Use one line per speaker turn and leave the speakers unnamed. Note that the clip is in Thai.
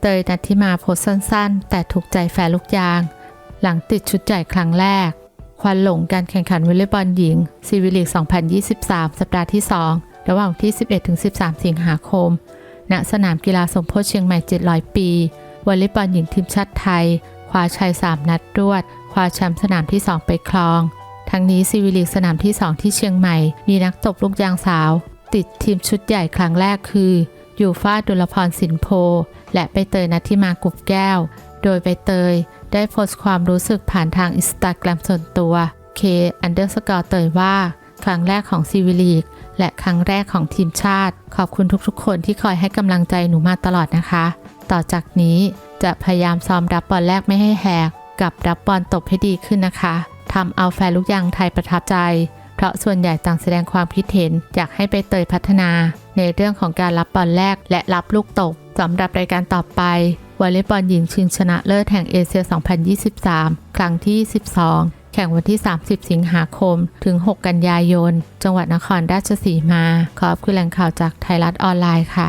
เตยนัทธิมาโพสสั้น ๆ แต่ถูกใจแฟนลูกยาง หลังติดชุดใหญ่ครั้งแรก ควันหลงการแข่งขันวอลเลย์บอลหญิงซีวิลิก 2023 สัปดาห์ที่ 2 ระหว่างวันที่ 11-13 สิงหาคม ณ สนามกีฬาสมโพธิเชียงใหม่ 700 ปีวอลเลย์บอลหญิงทีมชาติไทยคว้าชัย 3 นัดรวดคว้าแชมป์สนามที่ 2 ไปครอง ทั้งนี้ซีวิลิกสนามที่ 2 ที่เชียงใหม่ มีนักตบลูกยางสาว ติดทีมชุดใหญ่ครั้งแรกคือ ยูฟ้าดุลพรสินโพ และใบเตยนัทิมากุบแก้ว โดยใบเตยได้โพสต์ความรู้สึกผ่านทางอินสตาแกรมส่วนตัว K underscore เตยว่า ครั้งแรกของซีวิลีก และครั้งแรกของทีมชาติ ขอบคุณทุกๆ คนที่คอยให้กำลังใจหนูมาตลอดนะคะ ต่อจากนี้จะพยายามซ้อมรับบอลแรกไม่ให้แหก กับรับบอลตบให้ดีขึ้นนะคะทำเอาแฟนลูกยางไทยประทับใจ เพราะส่วนใหญ่ต่างแสดงความคิดเห็นอยากให้ไปเตยพัฒนา ในเรื่องของการรับบอลแรกและรับลูกตกสำหรับรายการต่อไปวอลเลย์บอลหญิงชิงชนะเลิศแห่งเอเชีย 2023 ครั้งที่ 12 แข่งวันที่ 30 สิงหาคม ถึง 6 กันยายน จังหวัดนครราชสีมา ขอบคุณแหล่งข่าวจากไทยรัฐออนไลน์ค่ะ